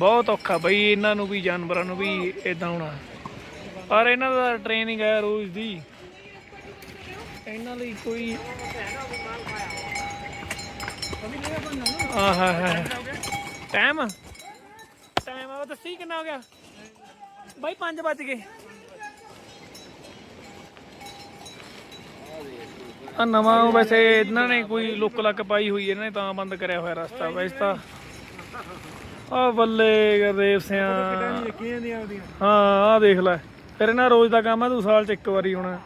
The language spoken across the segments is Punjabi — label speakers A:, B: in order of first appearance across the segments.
A: ਬਹੁਤ ਔਖਾ ਬਈ, ਇਹਨਾਂ ਨੂੰ ਵੀ, ਜਾਨਵਰਾਂ ਨੂੰ ਵੀ ਇਦਾਂ ਹੋਣਾ। ਪਰ ਇਹਨਾਂ ਦਾ ਟ੍ਰੇਨਿੰਗ ਹੈ ਰੋਜ਼ ਦੀ। ਇਹਨਾਂ ਲਈ ਕੋਈ ਆਹਾ, ਹਾ ਟਾਈਮ ਟਾਈਮ ਆ ਦੱਸੀ ਕਿੰਨਾ ਹੋ ਗਿਆ? ਬਾਈ 5 ਵੱਜ ਗਏ। ਆ ਨਵਾਂ ਵੈਸੇ ਇਹਨਾਂ ਨੇ ਕੋਈ ਲੁੱਕ ਲੱਕ ਪਾਈ ਹੋਈ ਇਹਨਾਂ ਨੇ ਤਾਂ ਬੰਦ ਕਰਿਆ ਹੋਇਆ ਰਸਤਾ। ਵੈਸੇ ਤਾਂ ਆ ਬੱਲੇ ਗੁਰਦੇਵ ਸਿਆ।
B: ਉਹਦੀਆਂ
A: ਹਾਂ ਆ ਦੇਖ ਲੈ। ਫਿਰ ਇਹਨਾਂ ਰੋਜ਼ ਦਾ ਕੰਮ ਆ ਤੂੰ ਸਾਲ ਚ ਇੱਕ ਵਾਰੀ ਹੋਣਾ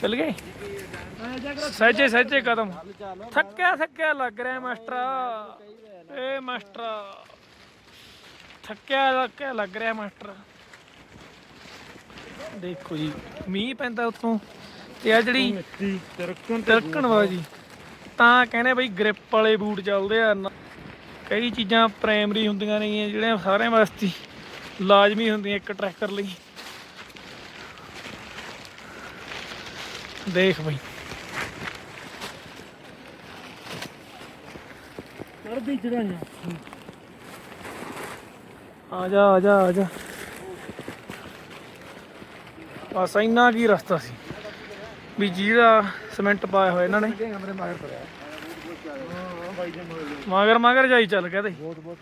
A: ਚੱਲ ਗਏ? ਸੱਜੇ ਸੱਜੇ ਕਦਮ। ਥੱਕਿਆ ਥੱਕਿਆ ਲੱਗ ਰਿਹਾ ਮਾਸਟਰਾ। ਏ ਮਾਸਟਰਾ। ਥੱਕਿਆ ਥੱਕਿਆ ਲੱਗ ਰਿਹਾ ਮਾਸਟਰ। ਦੇਖੋ ਜੀ ਮੀਂਹ ਪੈਂਦਾ ਉੱਥੋਂ। ਤੇ ਆ ਜਿਹੜੀ
B: ਤਿਰਕਣ
A: ਬਾਜੀ ਤਾਂ ਕਹਿੰਦੇ ਬਈ ਗ੍ਰਿਪ ਵਾਲੇ ਬੂਟ ਚੱਲਦੇ ਆ। ਕਈ ਚੀਜ਼ਾਂ ਪ੍ਰਾਇਮਰੀ ਹੁੰਦੀਆਂ ਨੇ ਜਿਹੜੀਆਂ ਸਾਰਿਆਂ ਵਾਸਤੇ ਲਾਜ਼ਮੀ ਹੁੰਦੀਆਂ ਇੱਕ ਟਰੈਕਟਰ ਲਈ। ਦੇਖ ਬਈ।
B: ਕਰਦੀ ਚੜਾਈਆਂ।
A: ਆ ਜਾ ਆ ਜਾ ਆ ਜਾ। ਬਸ ਇੰਨਾ ਕੀ ਰਸਤਾ ਸੀ। ਵੀ ਜਿਹੜਾ ਸਿਮੈਂਟ ਪਾਇਆ ਹੋਇਆ ਇਹਨਾਂ ਨੇ।
B: ਮੇਰੇ ਮਾਰ ਪੜਿਆ ਬਾਈ ਮਗਰ
A: ਮਗਰ ਮਗਰ ਜਾਈ ਚੱਲ ਕਹਦੇ।
B: ਬਹੁਤ ਬਹੁਤ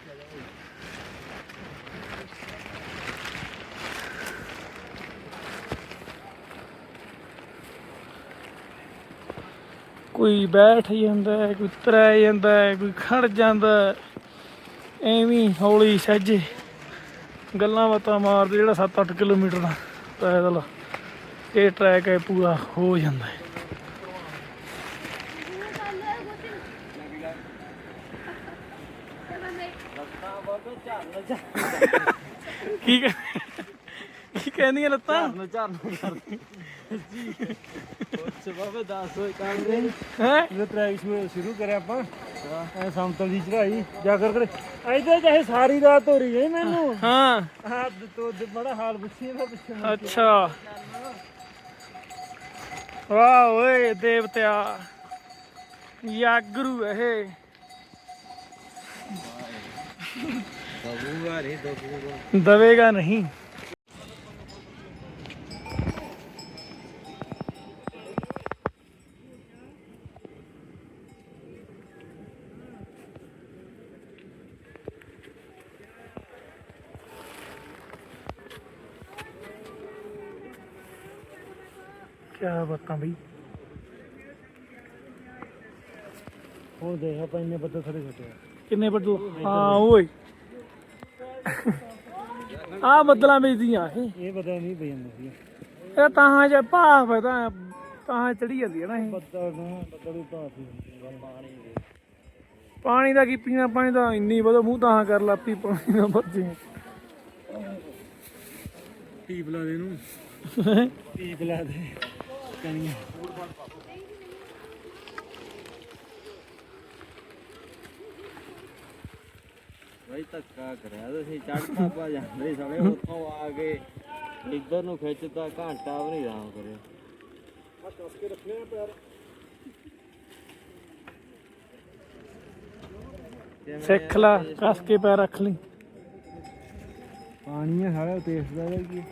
A: ਕੋਈ ਬੈਠ ਜਾਂਦਾ ਹੈ, ਕੋਈ ਤਰੇ ਜਾਂਦਾ ਹੈ, ਕੋਈ ਖੜ ਜਾਂਦਾ ਹੈ। ਐਵੇਂ ਹੀ ਹੌਲੀ ਸਹਿਜੇ ਗੱਲਾਂ ਬਾਤਾਂ ਮਾਰਦੇ ਜਿਹੜਾ 7-8 ਕਿਲੋਮੀਟਰ ਦਾ ਪੈਦਲ ਇਹ ਟਰੈਕ ਹੈ ਪੂਰਾ ਹੋ ਜਾਂਦਾ ਹੈ। ਕੀ ਕਹਿ- ਕੀ ਕਹਿੰਦੀਆਂ ਲੱਤਾਂ?
B: ਨੂੰ ਚਾਰ ਨੂੰ ਕਰ ਉੱਚ ਬਾਬੇ 10 ਹੋਏ ਕਾਂਗਰੇ
A: ਹੈ?
B: ਇਹ ਟਰੈਕ ਸ਼ੁਰੂ ਸ਼ੁਰੂ ਕਰਿਆ ਆਪਾਂ। ਐ ਸਮਤਲ ਦੀ ਚੜਾਈ ਜਾ ਕਰ ਕਰ। ਐਦਾਂ ਚਾਹੇ ਸਾਰੀ ਰਾਤ ਹੋ ਰਹੀ ਹੈ ਮੈਨੂੰ।
A: ਹਾਂ।
B: ਹਾਂ ਤੋ ਬੜਾ ਹਾਲ ਪੁੱਛੀ ਨਾ ਪਿੱਛੇ। ਮੁੜ ਕੇ।
A: ਅੱਛਾ। ਵਾਹ ਓਏ ਦੇਵਤਿਆ। ਯਾਗਰੂ ਇਹ।
B: ਦਬੂਗਾ ਰੇ ਦਬੂਗਾ
A: ਦਵੇਗਾ ਨਹੀਂ ਕਿਆ ਬਾਤਾਂ ਬਈ
B: ਹੁਣ ਦੇਖ ਆਪਾਂ ਇੰਨੇ ਬੱਦਲ ਥੜੇ ਛੱਟੇ
A: ਕਿੰਨੇ ਵੱਡੂ ਹਾਂ ਓਏ ਆ ਬੱਦਲਾਂ ਵੇਚਦੀਆਂ ਇਹ।
B: ਇਹ ਬਦਲ ਨਹੀਂ ਪਈ ਜਾਂਦੇ ਸੀ
A: ਇਹ ਤਾਂ ਜੇ ਭਾਫ ਹੈ ਤਾਂ ਤਾਂ ਚੜੀ ਜਾਂਦੀ ਹੈ ਨਾ ਇਹ।
B: ਬੱਦਲ ਨੂੰ ਬੱਦਲ ਸੀ ਪਾਣੀ ਦੇ
A: ਪਾਣੀ ਦਾ ਕੀ ਪੀਣਾ? ਪਾਣੀ ਦਾ ਇੰਨੀ ਵਧੋ ਮੂੰਹ ਤਾਂ ਕਰ ਲਾਪੀ ਪਾਣੀ ਦਾ ਬੱਜੇ
B: ਟੀਪ ਲਾ ਦੇ ਨੂੰ ਟੀਪ ਲਾ ਦੇ। ਕਣੀਆਂ।
C: ਬਈ ਧੱਕਾ ਕਰਿਆ ਤੁਸੀਂ ਚੜ੍ਹਦਾ ਪਾ ਜਾਂਦੇ ਸਾਰੇ ਉੱਥੋਂ ਆ ਕੇ ਇੱਧਰ ਨੂੰ ਖਿੱਚਦਾ ਘੰਟਾ ਵੀ ਨਹੀਂ ਆਰਾਮ ਕਰਿਆ।
A: ਸਿੱਖ ਲਾ ਕੱਸ ਕੇ ਪੈਰ ਰੱਖ ਲਈ।
B: ਪਾਣੀ ਹੈ ਸਾਰਾ ਤੇਸ ਦਾ ਇਹਦਾ ਕੀ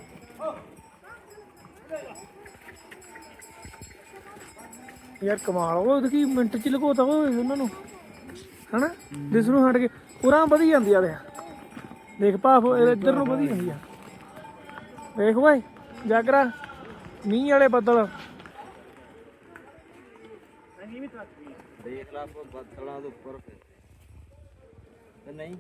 A: ਯਾਰ ਕਮਾਲ ਉਹ ਉਹਦੇ ਕੀ ਮਿੰਟ ਚ ਲਗੋਤਾ ਓਏ ਉਹਨਾਂ ਨੂੰ। ਹਨਾ? ਦਿਸ ਨੂੰ ਹਟ ਕੇ ਉਰਾਂ ਵਧੀ ਜਾਂਦੀ ਆ ਦੇ ਦੇਖ ਭਾਫ ਇੱਧਰ ਨੂੰ ਵਧੀ ਜਾਂਦੀ ਆ। ਦੇਖ ਓਏ ਜਾਗਰਾ ਮੀਂਹ ਵਾਲੇ ਬੱਦਲ।
C: ਦੇਖ ਲਾ ਬੱਦਲਾਂ ਦੇ ਉੱਪਰ ਫਿਰ। ਤੇ ਨਹੀਂ?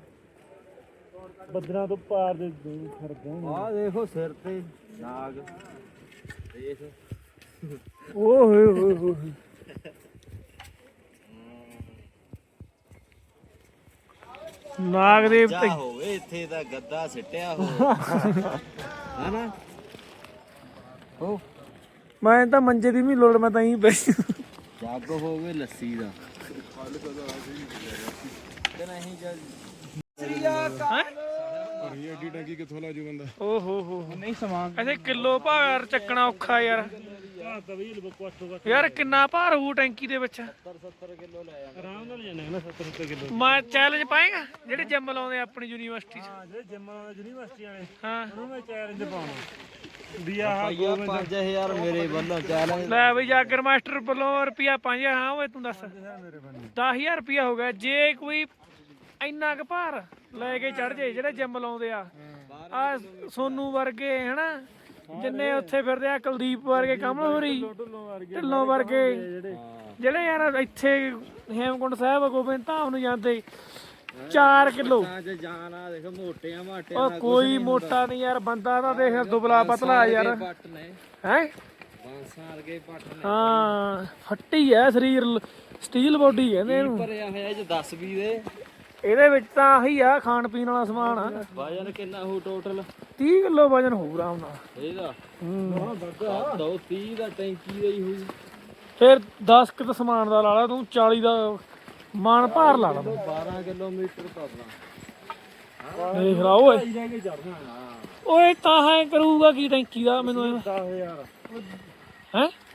B: ਬੱਦਲਾਂ ਤੋਂ ਪਾਰ ਦੇ ਦੂਰ ਖੜਦਾ
C: ਆਹ ਦੇਖੋ ਸਿਰ ਤੇ ਨਾਗ। ਦੇਖ।
A: ਓ ਹੋਏ ਹੋਏ ਹੋਏ ਨਾਗ ਦੇਵ
C: ਜਾ ਹੋਵੇ ਇੱਥੇ ਤਾਂ ਗੱਦਾ ਸਿੱਟਿਆ ਹੋ ਹਨਾ
A: ਹੋ। ਮੈਂ ਤਾਂ ਮੰਜੇ ਦੀ ਵੀ ਲੋੜ ਮੈਂ ਤਾਂ ਹੀ ਬੈਠ
C: ਜੱਗ ਹੋਵੇ ਲੱਸੀ ਦਾ। ਤੇ ਨਹੀਂ ਚੱਲ
B: ਇਹ ਐਡੀ ਟੰਕੀ ਕਿੱਥੋਂ ਲਾ ਜੂ ਬੰਦਾ?
A: ਓ ਹੋ ਹੋ ਨਹੀਂ ਸਮਾਨ ਐਸੇ ਕਿਲੋ ਭਾਰ ਚੱਕਣਾ ਔਖਾ ਯਾਰ।
B: ਹਾਂ ਤਵੀਲ ਬਕਵਾਸ ਹੋਗਾ
A: ਯਾਰ ਕਿੰਨਾ ਭਾਰ ਹੋਊ ਟੈਂਕੀ ਦੇ ਵਿੱਚ?
C: 70 70 ਕਿਲੋ ਲੈ ਆ
B: ਆਰਾਮ ਨਾਲ ਜਾਣਾ ਨਾ 70 ਰੁਪਏ ਕਿਲੋ
A: ਮੈਂ ਚੈਲੰਜ ਪਾਏਗਾ? ਜਿਹੜੇ ਜਿਮ ਲਾਉਂਦੇ ਆ ਆਪਣੀ ਯੂਨੀਵਰਸਿਟੀ 'ਚ?
B: ਹਾਂ ਜਿਹੜੇ ਜਿੰਮਾਂ ਵਾਲੇ ਯੂਨੀਵਰਸਿਟੀ ਵਾਲੇ
A: ਹਾਂ।
B: ਉਹਨੂੰ ਮੈਂ ਚੈਲੰਜ ਪਾਉਣਾ। ਵੀ ਆਹ
C: ਭਈਆ 5000 ਮੇਰੇ ਵੱਲੋਂ ਚੈਲੰਜ
A: ਲੈ ਬਈ ਜਾਗਰ ਮਾਸਟਰ ਵੱਲੋਂ ਰੁਪਿਆ 5000 ਹਾਂ ਓਏ ਤੂੰ ਦੱਸ।
B: ਮੇਰੇ ਬੰਦੇ
A: 10000 ਰੁਪਿਆ ਹੋ ਗਿਆ। ਜੇ ਕੋਈ ਇੰਨਾ ਕੁ ਭਾਰ ਲੈ ਕੇ ਚੜ ਜੇ ਜਿਹੜੇ ਜਿਮ ਲਾਉਂਦੇ ਆ। ਆ ਸੋਨੂ ਵਰਗੇ ਹਨਾ? ਜਿੰਨੇ ਉੱਥੇ ਫਿਰਦੇ ਆ ਕੁਲਦੀਪ ਵਰਗੇ ਕਮਲ ਹੋਰੀ ਢਿੱਲੋਂ ਵਰਗੇ। ਜਿਹੜੇ ਯਾਰ ਇੱਥੇ ਹੇਮਕੁੰਡ ਸਾਹਿਬ ਗੋਬਿੰਦ ਧਾਮ ਨੂੰ ਜਾਂਦੇ 4 ਕਿਲੋ।
C: ਅੱਜ ਜਾਣਾ ਦੇਖ ਮੋਟਿਆਂ ਮਾਟੇ
A: ਉਹ ਕੋਈ ਮੋਟਾ ਨਹੀਂ ਯਾਰ ਬੰਦਾ ਤਾਂ ਦੇਖ ਦੁਬਲਾ ਪਤਲਾ ਯਾਰ। ਹੈ?
C: ਬਾਂਸਾਂ ਵਰਗੇ ਪੱਟ ਨੇ।
A: ਹਾਂ ਫੱਟੀ ਐ ਸਰੀਰ ਸਟੀਲ ਬੋਡੀ ਕਹਿੰਦੇ ਇਹਨੂੰ।
C: ਭਰਿਆ ਹੋਇਆ ਇਹ ਚ 10 20 ਦੇ।
A: ਇਹਦੇ ਵਿੱਚ ਤਾਂ ਆਹੀ ਆ ਖਾਣ ਪੀਣ ਵਾਲਾ ਸਮਾਨ ਆ।
C: ਵਜਨ ਕਿੰਨਾ ਹੋ ਟੋਟਲ
A: 30 ਕਿਲੋ ਵਜਨ ਹੋਊ ਆਰਾਮ ਨਾਲ।
C: ਇਹਦਾ?
A: ਹੂੰ।
C: ਦੋ 30 ਦਾ ਟੈਂਕੀ ਦਾ ਹੀ ਹੋਊ।
A: ਫਿਰ 10 ਕਿਤ ਸਮਾਨ ਦਾ ਲਾ ਲਾ ਤੂੰ 40 ਦਾ ਮਾਨ ਭਾਰ ਲਾ ਲਾ।
C: 12 ਕਿਲੋਮੀਟਰ
A: ਦੇਖ ਲਾ ਓਏ। ਓਏ ਤਾਂ ਹੈ ਕਰੂਗਾ ਕੀ ਟੈਂਕੀ ਦਾ ਮੈਨੂੰ
B: 10000
A: ਹੈ?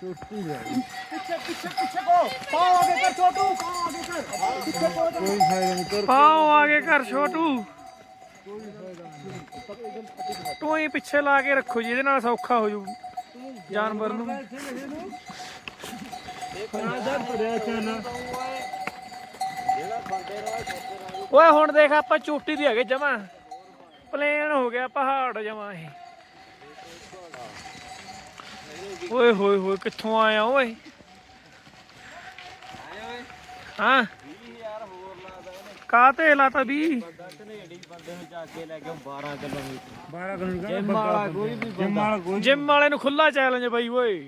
A: ਹੁਣ
B: ਛੋਟੀ ਲੈ ਕੋਈ ਫਾਇਦਾ ਨਹੀਂ ਕਰ
A: ਪਾਓ ਆਗੇ ਘਰ ਛੋਟੂ। ਤੂੰ ਪਿੱਛੇ ਲਾ ਕੇ ਰੱਖੋ ਜੀ, ਇਹਦੇ ਨਾਲ ਸੌਖਾ ਹੋ ਜੂ ਜਾਨਵਰ ਨੂੰ। ਓਏ ਹੁਣ ਦੇਖ ਆਪਾਂ ਚੋਟੀ ਦੀ ਹੈਗੇ ਜਮਾ। ਪਲੇਨ ਹੋ ਗਿਆ ਪਹਾੜ ਜਮਾ ਇਹ। ਓਏ ਹੋਏ ਹੋਏ ਕਿੱਥੋਂ ਆਇਆ ਓਏ? ਹਾਂ?
C: 20000 ਹੋਰ ਲਾਦਾ ਇਹਨੇ
A: ਕਾਤੇ ਲਾਤਾ ਵੀ
C: ਬੰਦਾ ਕਨੇਡੀ ਬੰਦੇ। ਨੂੰ ਜਾ ਕੇ ਲੈ ਕੇ 12 ਕਿਲੋਮੀਟਰ
B: 12 ਕਿਲੋਮੀਟਰ
C: ਜਿਮ ਵਾਲਾ ਕੋਈ ਵੀ
B: ਜਿਮ ਵਾਲਾ ਕੋਈ
A: ਜਿਮ ਵਾਲੇ ਨੂੰ ਖੁੱਲਾ ਚੈਲੰਜ ਬਾਈ ਓਏ।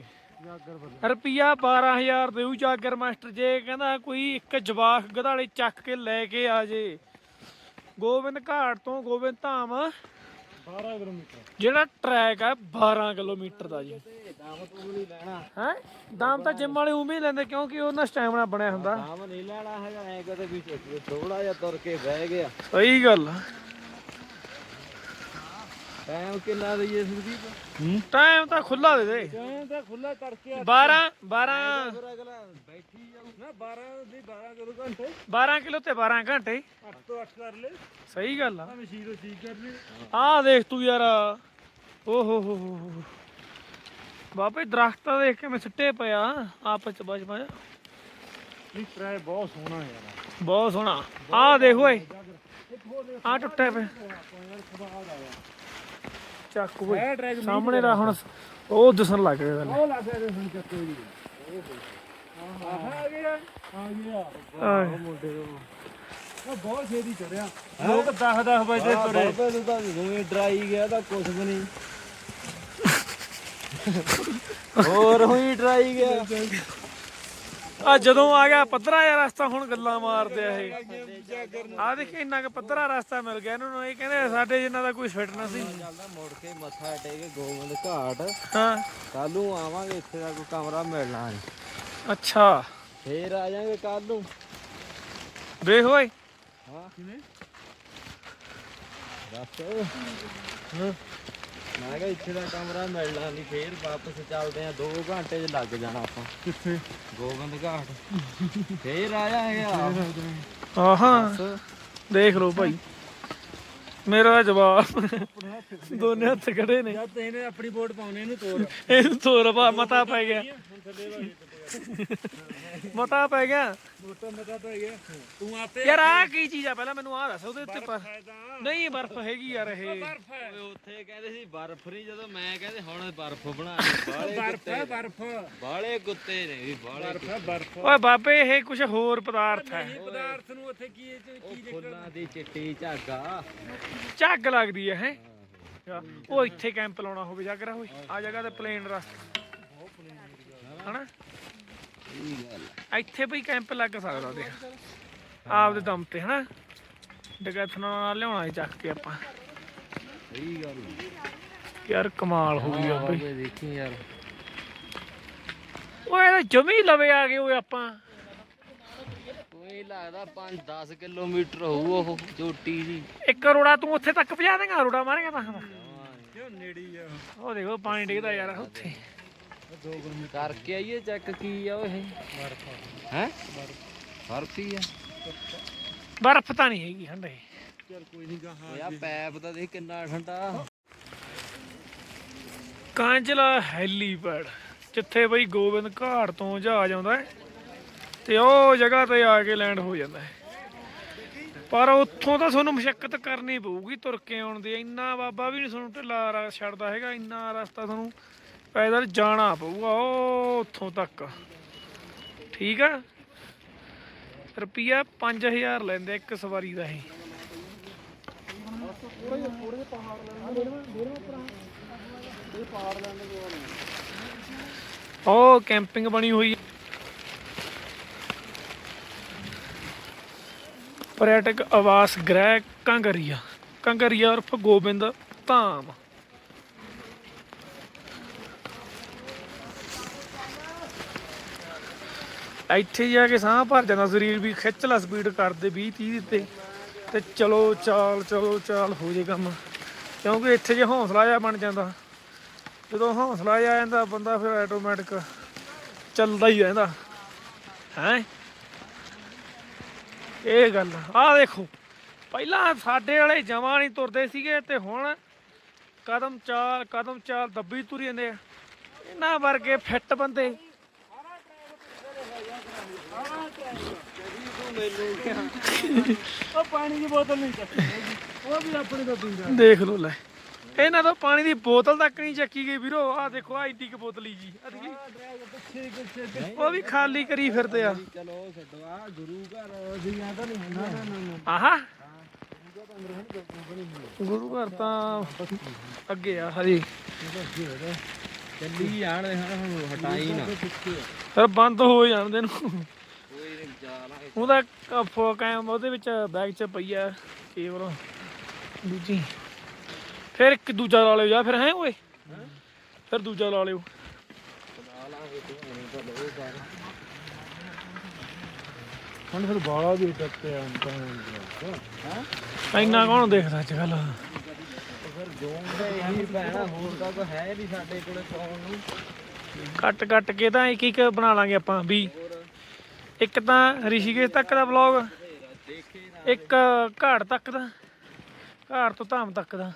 A: ਰੁਪਿਆ 12000 ਦੇਊ ਜਾਗਰ ਮਾਸਟਰ ਜੇ ਕਹਿੰਦਾ ਕੋਈ ਇੱਕ ਜਵਾਕ ਗਧਾਲੇ ਚੱਕ ਕੇ ਲੈ ਕੇ ਆ ਜੇ। ਗੋਬਿੰਦ ਘਾਟ ਤੋਂ ਗੋਬਿੰਦ ਧਾਮ।
B: 12 ਕਿਲੋਮੀਟਰ
A: ਜਿਹੜਾ ਟਰੈਕ ਹੈ 12 ਕਿਲੋਮੀਟਰ ਦਾ ਜੀ।
C: ਦਾਮ ਤੂੰ ਨਹੀਂ ਲੈਣਾ
A: ਹੈ? ਦਾਮ ਤਾਂ ਜਿਮ ਵਾਲੇ ਉਵੇਂ ਹੀ ਲੈਂਦੇ ਕਿਉਂਕਿ ਉਹਨਾਂ ਸਟੈਮਿਨਾ ਬਣਿਆ ਹੁੰਦਾ।
C: ਦਾਮ ਨਹੀਂ ਲੈਣਾ ਹੈਗਾ ਐ ਕਦੇ ਵੀ ਥੋੜਾ ਜਿਹਾ ਤੁਰ ਕੇ ਬਹਿ ਗਿਆ।
A: ਸਹੀ ਗੱਲ ਆ।
C: ਟਾਈਮ ਕਿੰਨਾ ਦਈਏ ਸੁਦੀਪ
B: ਹੂੰ?
A: ਟਾਈਮ ਤਾਂ ਖੁੱਲਾ ਦੇ ਦੇ।
B: ਕਿਉਂ ਤਾਂ ਖੁੱਲਾ ਕਰਕੇ
A: 12 12
C: ਫਿਰ ਅਗਲਾ ਬੈਠੀ ਜਾਊ
B: ਨਾ 12 ਦੀ 12 ਕਰੋ ਘੰਟੇ?
A: 12 ਕਿਲੋ ਤੇ 12 ਘੰਟੇ।
B: 8 ਤੋਂ 8 ਕਰ ਲੈ
A: ਸਹੀ ਗੱਲ ਆ।
B: ਆ ਮਸ਼ੀਨ ਤੋਂ ਠੀਕ ਕਰ ਲੈ
A: ਆਹ ਦੇਖ ਤੂੰ ਯਾਰ। ਓ ਹੋ ਹੋ ਹੋ ਹੋ ਬਾਪੇ ਦਰਖਤਾਂ ਦੇਖ ਕੇ ਮੈਂ ਸਿੱਟੇ ਪਿਆ ਆਪਸ ਚ ਬਚ ਬਚ।
B: ਨਹੀਂ ਟਰਾਈ ਬਹੁਤ ਸੋਹਣਾ ਯਾਰ।
A: ਬਹੁਤ ਸੋਹਣਾ। ਆਹ ਦੇਖ ਓਏ। ਆ ਟੁੱਟਿਆ ਪਿਆ ਚੱਕ ਓਏ
B: ਇਹ ਟਰੈਕ
A: ਸਾਹਮਣੇ ਦਾ ਹੁਣ। ਉਹ ਦਿਸਣ ਲੱਗ ਗਿਆ
B: ਉਹ ਲੱਗ ਗਿਆ ਹੁਣ ਚੱਕੇ ਦੀ ਆਹ ਆ ਗਿਆ। ਆ ਗਿਆ।
A: ਆਹ,
B: ਮੁੰਡੇ ਨੂੰ ਉਹ। ਬਹੁਤ ਛੇਤੀ ਚੜਿਆ। ਲੋਕ 10 10 ਵਜੇ ਤੁਰੇ।
C: ਬਾਬੇ ਨੂੰ ਤਾਂ ਜਿਵੇਂ ਡਰਾਈ ਗਿਆ ਤਾਂ ਕੁਝ ਵੀ ਨਹੀਂ। ਹੋਰ ਹੋਈ ਡਰਾਈ ਗਿਆ।
A: ਆ ਜਦੋਂ ਆ ਗਿਆ ਪੱਧਰਾ ਜਿਹਾ ਰਸਤਾ ਹੁਣ ਗੱਲਾਂ ਮਾਰਦੇ ਆ ਇਹ। ਆ ਦੇਖ ਇੰਨਾ ਕੁ ਪੱਧਰਾ ਰਸਤਾ ਮਿਲ ਗਿਆ ਇਹਨਾਂ ਨੂੰ ਇਹ ਕਹਿੰਦੇ ਸਾਡੇ ਜਿੰਨਾ ਦਾ ਕੋਈ ਫਿਟਨੈਸ ਹੀ ਨਹੀਂ
C: ਚੱਲਦਾ ਮੁੜ ਕੇ ਮੱਥਾ ਟੇਕ ਗੋਬਿੰਦ ਘਾਟ।
A: ਹਾਂ।
C: ਕੱਲ ਨੂੰ ਆਵਾਂਗੇ ਇੱਥੇ ਦਾ ਕੋਈ ਕਮਰਾ ਮਿਲਣਾ ਨਹੀਂ।
A: ਅੱਛਾ।
C: ਫੇਰ ਆ ਜਾਾਂਗੇ ਕੱਲ ਨੂੰ।
A: ਵੇਖ ਓਏ।
C: ਹਾਂ।
B: ਕਿਵੇਂ?
C: ਦੱਸ। ਮੈਂ ਕਿਹਾ ਇੱਥੇ ਦਾ ਕਮਰਾ ਮਿਲਣਾ ਨਹੀਂ ਫੇਰ ਵਾਪਸ ਚੱਲਦੇ ਆ 2 ਘੰਟੇ 'ਚ ਲੱਗ ਜਾਣਾ ਆਪਾਂ।
B: ਕਿੱਥੇ?
C: ਗੋਬਿੰਦ ਘਾਟ। ਫੇਰ ਆ ਜਾਾਂਗੇ ਆ
A: ਆਹਾਂ। ਦੇਖ ਲਓ ਭਾਈ। ਮੇਰਾ ਜਵਾਬ। ਦੋਨੇ ਹੱਥ ਖੜੇ ਨੇ।
B: ਜਦ ਇਹਨੇ ਆਪਣੀ ਵੋਟ ਪਾਉਣੇ ਇਹਨੂੰ ਤੋੜ।
A: ਇਹ ਤੋਰ ਪਾ ਮਤਾ ਪੈ ਗਿਆ। ਮਤਾ ਪੈ ਗਿਆ।
B: ਤੂੰ ਆਪੇ
A: ਯਾਰ ਆ ਕੀ ਚੀਜ਼ ਆ? ਪਹਿਲਾਂ ਮੈਨੂੰ ਆ ਦੱਸ ਉਹਦੇ ਉੱਤੇ ਪਰ ਨਹੀਂ ਬਰਫ਼ ਹੈਗੀ ਯਾਰ ਇਹ।
B: ਬਰਫ ਹੈ।
C: ਓਏ ਉੱਥੇ ਕਹਿੰਦੇ ਸੀ ਬਰਫ਼ ਨਹੀਂ ਜਦੋਂ ਮੈਂ ਕਹਿੰਦੇ ਹੁਣ ਬਰਫ਼ ਬਣਾ ਬਾਲੇ
B: ਬਰਫ ਹੈ ਬਰਫ।
C: ਬਾਲੇ ਕੁੱਤੇ ਨੇ ਵੀ ਬਾਲੇ
B: ਬਰਫ ਹੈ ਬਰਫ।
A: ਓਏ ਬਾਬੇ ਇਹ ਕੁਝ ਹੋਰ ਪਦਾਰਥ ਹੈ।
B: ਇਹ ਪਦਾਰਥ ਨੂੰ ਉੱਥੇ ਕੀ ਇਹ ਚ ਕੀ
C: ਫੁੱਲਾਂ ਦੀ ਚਿੱਟੀ ਝਾਗਾ।
A: ਝੱਗ ਲੱਗਦੀ ਹੈ ਹੈ? ਉਹ ਇੱਥੇ ਕੈਂਪ ਲਾਉਣਾ ਹੋਵੇ ਜਾਗਰਾ ਹੋਏ ਆ ਜਗ੍ਹਾ ਤੇ ਪਲੇਨ ਰਸਤਾ। ਹਨਾ? ਇੱਥੇ ਵੀ ਕੈਂਪ ਲੱਗ ਸਕਦਾ ਦੇਖ। ਆਪ ਦੇ ਦਮ ਤੇ ਹਨਾ? ਡਗੈਥਨ ਨਾਲ ਲਿਆਉਣਾ ਸੀ ਚੱਕ ਕੇ ਆਪਾਂ।
C: ਸਹੀ ਗੱਲ
A: ਯਾਰ ਕਮਾਲ ਹੋ ਗਈ ਆ ਬਈ।
C: ਓਏ ਦੇਖੀ ਯਾਰ।
A: ਓਏ ਇਹਦਾ ਜਮੀ ਲਵੇ ਆ ਗਏ ਓਏ ਆਪਾਂ।
C: ਕੋਈ ਲੱਗਦਾ 5 10 ਕਿਲੋਮੀਟਰ ਹੋਊ ਉਹ ਚੋਟੀ ਦੀ
A: ਇੱਕ ਰੋੜਾ ਤੂੰ ਉੱਥੇ ਤੱਕ ਪਹੁੰਚਾ ਦੇਗਾ ਰੋੜਾ ਮਾਰੇਗਾ ਤਾਂ।
B: ਕਿਉਂ ਨੇੜੀ ਆ
A: ਉਹ ਦੇਖੋ ਪਾਣੀ ਡਿੱਗਦਾ ਯਾਰ ਉੱਥੇ।
C: ਕਰਕੇ ਆਈਏ ਚੈੱਕ ਕੀ ਆ ਓਏ? ਹੈ? ਬਰਫ ਹੀ ਆ।
A: ਬਰਫ਼ ਤਾਂ ਨਹੀਂ ਹੈਗੀ ਹੰਡੇ
B: ਚੱਲ ਕੋਈ ਨਹੀਂ ਗਾ
C: ਓਏ ਆ ਪੈਪ ਤਾਂ ਦੇਖ ਕਿੰਨਾ ਠੰਡਾ।
A: ਕਾਂਜਲਾ ਹੈਲੀਪੈਡ ਜਿੱਥੇ ਬਈ ਗੋਬਿੰਦ ਘਾਟ ਤੋਂ ਜਹਾਜ਼ ਆਉਂਦਾ ਹੈ ਤੇ ਉਹ ਜਗ੍ਹਾ ਤੇ ਆ ਕੇ ਲੈਂਡ ਹੋ ਜਾਂਦਾ ਹੈ। ਪਰ ਉੱਥੋਂ ਤਾਂ ਤੁਹਾਨੂੰ ਮੁਸ਼ਕਲ ਕਰਨੀ ਪਊਗੀ ਤੁਰ ਕੇ ਆਉਣ ਦੀ। ਇੰਨਾ ਬਾਬਾ ਵੀ ਨਹੀਂ ਤੁਹਾਨੂੰ ਢਿੱਲਾ ਰਾ ਛੱਡਦਾ ਹੈਗਾ ਇੰਨਾ ਰਸਤਾ ਤੁਹਾਨੂੰ ਪੈਦਲ ਜਾਣਾ ਪਊਗਾ ਉਹ ਉੱਥੋਂ ਤੱਕ। ਠੀਕ ਆ? ਰੁਪਿਆ 5000 ਲੈਂਦੇ ਇੱਕ ਸਵਾਰੀ ਦਾ ਹੀ ਉਹ ਕੈਂਪਿੰਗ ਬਣੀ ਹੋਈ ਪਰਯਟਕ ਆਵਾਸ ਗ੍ਰਹਿ ਕੰਗਰੀਆ ਕੰਗਰੀਆ ਉਰਫ ਗੋਬਿੰਦ ਧਾਮ। ਇੱਥੇ ਜਾ ਕੇ ਸਾਹ ਭਰ ਜਾਂਦਾ, ਸਰੀਰ ਵੀ ਖਿੱਚ ਲਾ ਸਪੀਡ ਕਰਦੇ 20 30 ਦਿੱਤੇ ਤੇ ਚਲੋ ਚਾਲ ਚਲੋ ਚਾਲ, ਹੋ ਜੇ ਕੰਮ। ਕਿਉਂਕਿ ਇੱਥੇ ਜੇ ਹੌਸਲਾ ਜਿਹਾ ਬਣ ਜਾਂਦਾ। ਜਦੋਂ ਹੌਸਲਾ ਜਿਹਾ ਆ ਜਾਂਦਾ, ਬੰਦਾ ਫਿਰ ਆਟੋਮੈਟਿਕ ਚੱਲਦਾ ਹੀ ਰਹਿੰਦਾ ਹੈ? ਇਹ ਗੱਲ ਆ। ਦੇਖੋ, ਪਹਿਲਾਂ ਸਾਡੇ ਵਾਲੇ ਜਮਾਂ ਨਹੀਂ ਤੁਰਦੇ ਸੀਗੇ ਤੇ ਹੁਣ ਕਦਮ ਚਾਲ ਕਦਮ ਚਾਲ ਦੱਬੀ ਤੁਰੀ ਜਾਂਦੇ ਆ। ਇਹਨਾਂ ਵਰਗੇ ਫਿੱਟ ਬੰਦੇ
B: ਉਹ ਪਾਣੀ ਦੀ ਬੋਤਲ ਨਹੀਂ ਚੱਕੀ। ਉਹ ਵੀ ਆਪਣੇ ਤੋਂ ਪੀਂਦਾ
A: ਦੇਖ ਲਓ ਲੈ। ਇਹਨਾਂ ਤੋਂ ਪਾਣੀ ਦੀ ਬੋਤਲ ਤੱਕ ਨਹੀਂ ਚੱਕੀ ਗਈ ਵੀਰੋ। ਆ ਦੇਖੋ ਆ ਏਡੀ ਕੁ ਬੋਤਲੀ ਜੀ। ਉਹ ਵੀ ਖਾਲੀ ਕਰੀ ਫਿਰਦੇ ਆ।
C: ਚਲੋ ਗੁਰੂ ਘਰ ਤਾਂ ਨਹੀਂ ਹੁੰਦਾ
A: ਆਹਾ। ਗੁਰੂ ਘਰ ਤਾਂ ਅੱਗੇ ਆ ਹਰੀ
C: ਚੱਲੀ ਜਾਣ ਦੇ ਹੁਣ ਹਟਾਈ ਨਾ।
A: ਫਿਰ ਬੰਦ ਹੋ ਜਾਂਦੇ ਨੂੰ।
C: ਕੋਈ ਨਹੀਂ ਜਾਣਾ
A: ਉਹਦਾ ਕੈਮ ਉਹਦੇ ਵਿੱਚ ਬੈਗ 'ਚ ਪਈ ਆ ਕੇਵਲ। ਦੂਜੀ। ਫਿਰ ਇੱਕ ਦੂਜਾ ਲਾ ਲਿਓ ਜਾਂ ਫਿਰ ਹੈ ਓਏ? ਫਿਰ ਦੂਜਾ ਲਾ ਲਿਓ।
B: ਹੁਣ ਫਿਰ ਬਾਲਾ ਵੀ ਟੱਪੇ ਆਂ ਤਾਂ
A: ਇੰਨਾ ਕੌਣ ਦੇਖਦਾ ਅੱਜ ਕੱਲ
C: ਫਿਰ ਜੋਂਦੇ ਹੀ? ਪੈਣਾ ਹੋਰ ਤਾਂ ਕੋਈ ਹੈ ਨਹੀਂ ਸਾਡੇ ਕੋਲੇ ਪਾਉਣ ਨੂੰ
A: ਕੱਟ ਕੱਟ ਕੇ ਤਾਂ ਇੱਕ ਇੱਕ ਬਣਾ ਲਾਂਗੇ ਆਪਾਂ ਵੀ ਇੱਕ ਤਾਂ ਰਿਸ਼ੀਕੇਸ਼ ਤੱਕ ਦਾ ਵਲੌਗ ਇੱਕ ਘਾਟ ਤੱਕ ਦਾ, ਘਾਟ ਤੋਂ ਧਾਮ ਤੱਕ ਦਾ,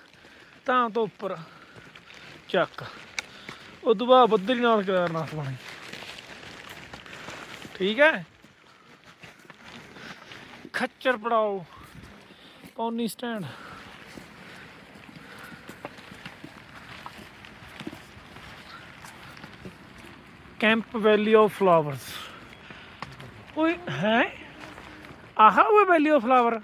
A: ਧਾਮ ਤੋਂ ਉੱਪਰ ਚੱਕ। ਉਦੋਂ ਬਾਅਦ ਬਦਰੀਨਾਥ ਕੇਦਾਰਨਾਥ ਬਣੇ ਠੀਕ ਹੈ? ਖੱਚਰ ਪੜਾਓ, pony stand. Camp valley of flowers. ਓਏ ਹੈ? ਆਹਾ ਉਹ ਵੈਲੀ ਆਫ ਫਲਾਵਰ।